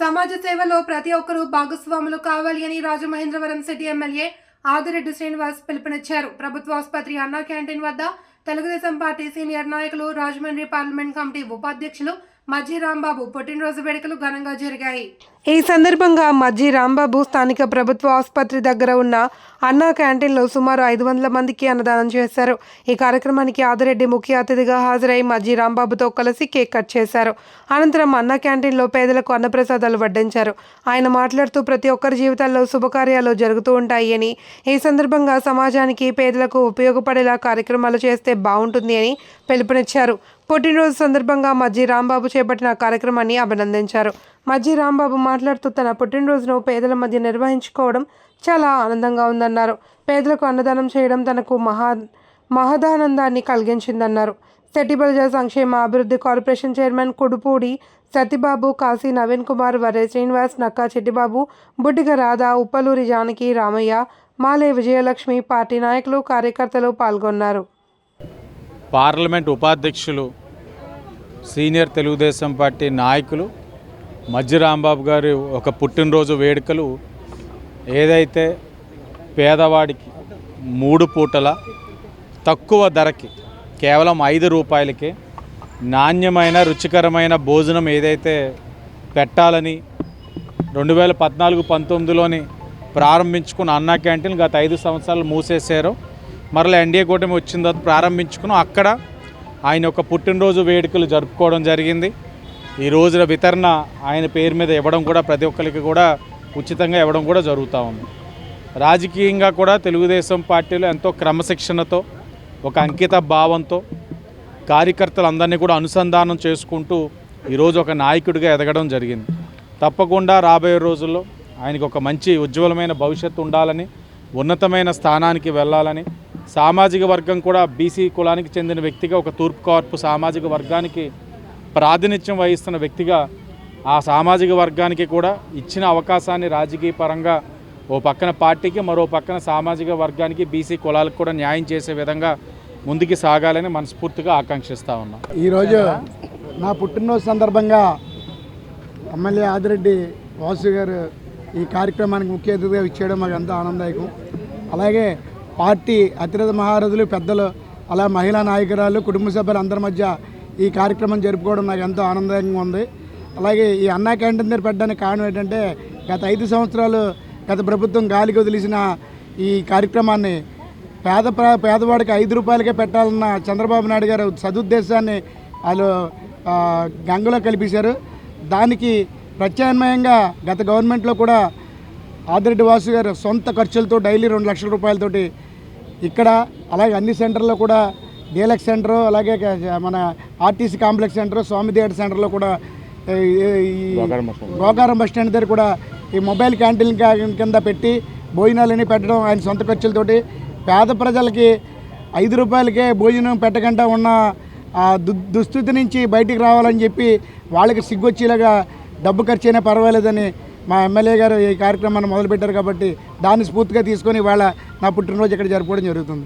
సమాజ సేవలో ప్రతి ఒక్కరూ భాగస్వాములు కావాలి అని రాజమహేంద్రవరం సిటీ ఎమ్మెల్యే ఆదిరెడ్డి శ్రీనివాస్ పిలుపునిచ్చారు. ప్రభుత్వ ఆసుపత్రి అన్నా క్యాంటీన్ వద్ద తెలుగుదేశం పార్టీ సీనియర్ నాయకులు రాజమండ్రి పార్లమెంట్ కమిటీ ఉపాధ్యక్షులు మజ్జి రాంబాబు పుట్టినరోజు వేడుకలు ఘనంగా జరిగాయి. ఈ సందర్భంగా మజ్జి రాంబాబు స్థానిక ప్రభుత్వ ఆసుపత్రి దగ్గర ఉన్న అన్నా క్యాంటీన్లో సుమారు ఐదు వందల మందికి అన్నదానం చేశారు. ఈ కార్యక్రమానికి ఆదిరెడ్డి ముఖ్య అతిథిగా హాజరై మజ్జి రాంబాబుతో కలిసి కేక్ కట్ చేశారు. అనంతరం అన్నా క్యాంటీన్లో పేదలకు అన్నప్రసాదాలు వడ్డించారు. ఆయన మాట్లాడుతూ ప్రతి ఒక్కరి జీవితాల్లో శుభకార్యాలు జరుగుతూ ఉంటాయి అని ఈ సందర్భంగా సమాజానికి పేదలకు ఉపయోగపడేలా కార్యక్రమాలు చేస్తే బాగుంటుంది అని పిలుపునిచ్చారు. పుట్టినరోజు సందర్భంగా మజ్జి రాంబాబు చేపట్టిన కార్యక్రమాన్ని అభినందించారు. మజ్జి రాంబాబు మాట్లాడుతూ తన పుట్టినరోజును పేదల మధ్య నిర్వహించుకోవడం చాలా ఆనందంగా ఉందన్నారు. పేదలకు అన్నదానం చేయడం తనకు మహా మహదానందాన్ని కలిగించిందన్నారు. సెటిబల్జ సంక్షేమ అభివృద్ధి corporation chairman Kudupudi Satibabu Kasi Naveen Kumar Vare Srinivas Nakka Chettibabu Buddiga Radha Uppaluri Janaki Ramaiah Male Vijayalakshmi party నాయకులు కార్యకర్తలు పాల్గొన్నారు. పార్లమెంట్ ఉపాధ్యక్షులు సీనియర్ తెలుగుదేశం పార్టీ నాయకులు మజ్జి రాంబాబు గారి ఒక పుట్టినరోజు వేడుకలు ఏదైతే పేదవాడికి మూడు పూటల తక్కువ ధరకి కేవలం ఐదు రూపాయలకే నాణ్యమైన రుచికరమైన భోజనం ఏదైతే పెట్టాలని రెండు వేల పద్నాలుగు పంతొమ్మిదిలోని ప్రారంభించుకున్న అన్నా క్యాంటీన్ గత ఐదు సంవత్సరాలు మూసేశారు. మరలా ఎన్డీఏ కూటమి వచ్చిన తర్వాత ప్రారంభించుకున్నాం. అక్కడ ఆయన ఒక పుట్టినరోజు వేడుకలు జరుపుకోవడం జరిగింది. ఈ రోజున వితరణ ఆయన పేరు మీద ఇవ్వడం కూడా ప్రతి ఒక్కరికి కూడా ఉచితంగా ఇవ్వడం కూడా జరుగుతూ ఉంది. రాజకీయంగా కూడా తెలుగుదేశం పార్టీలో ఎంతో క్రమశిక్షణతో ఒక అంకిత భావంతో కార్యకర్తలందరినీ కూడా అనుసంధానం చేసుకుంటూ ఈరోజు ఒక నాయకుడిగా ఎదగడం జరిగింది. తప్పకుండా రాబోయే రోజుల్లో ఆయనకు ఒక మంచి ఉజ్వలమైన భవిష్యత్తు ఉండాలని ఉన్నతమైన స్థానానికి వెళ్ళాలని సామాజిక వర్గం కూడా బీసీ కులానికి చెందిన వ్యక్తిగా ఒక తూర్పు కార్పు సామాజిక వర్గానికి ప్రాతినిధ్యం వహిస్తున్న వ్యక్తిగా ఆ సామాజిక వర్గానికి కూడా ఇచ్చిన అవకాశాన్ని రాజకీయ పరంగా ఓ పక్కన పార్టీకి మరో పక్కన సామాజిక వర్గానికి బీసీ కులాలకు కూడా న్యాయం చేసే విధంగా ముందుకు సాగాలని మనస్ఫూర్తిగా ఆకాంక్షిస్తూ ఉన్నాం. ఈరోజు నా పుట్టినరోజు సందర్భంగా ఎమ్మెల్యే ఆదిరెడ్డి వాసు గారు ఈ కార్యక్రమానికి ముఖ్య అతిథిగా ఇచ్చేయడం మాకు ఎంతో ఆనందదాయకం. అలాగే పార్టీ అతిరథ మహారథులు పెద్దలు అలా మహిళా నాయకురాలు కుటుంబ సభ్యులు అందరి మధ్య ఈ కార్యక్రమం జరుపుకోవడం నాకు ఎంతో ఆనందంగా ఉంది. అలాగే ఈ అన్నా క్యాంటీన్ దగ్గర పెట్టడానికి కారణం ఏంటంటే గత ఐదు సంవత్సరాలు గత ప్రభుత్వం గాలికి వదిలేసిన ఈ కార్యక్రమాన్ని పేద పేదవాడికి ఐదు రూపాయలకే పెట్టాలన్న చంద్రబాబు నాయుడు గారు సదుద్దేశాన్ని వాళ్ళు గంగలో కలిపేశారు. దానికి ప్రత్యామ్నాయంగా గత గవర్నమెంట్లో కూడా ఆదిరెడ్డి వాసు గారు సొంత ఖర్చులతో డైలీ రెండు లక్షల రూపాయలతోటి ఇక్కడ అలాగే అన్ని సెంటర్లో కూడా డీలక్స్ సెంటర్ అలాగే మన RTC complex centre Swamy theatre సెంటర్లో కూడా గోకారం బస్ స్టాండ్. దగ్గర కూడా ఈ మొబైల్ క్యాంటీన్ కింద పెట్టి భోజనాలని పెట్టడం ఆయన సొంత ఖర్చులతోటి పేద ప్రజలకి ఐదు రూపాయలకే భోజనం పెట్టకుండా ఉన్న ఆ దు దుస్థితి నుంచి బయటికి రావాలని చెప్పి వాళ్ళకి సిగ్గొచ్చేలాగా డబ్బు ఖర్చు అయినా పర్వాలేదని మా ఎమ్మెల్యే గారు ఈ కార్యక్రమాన్ని మొదలుపెట్టారు కాబట్టి దాన్ని స్ఫూర్తిగా తీసుకొని వాళ్ళ నా పుట్టినరోజు ఇక్కడ జరుపుకోవడం జరుగుతుంది.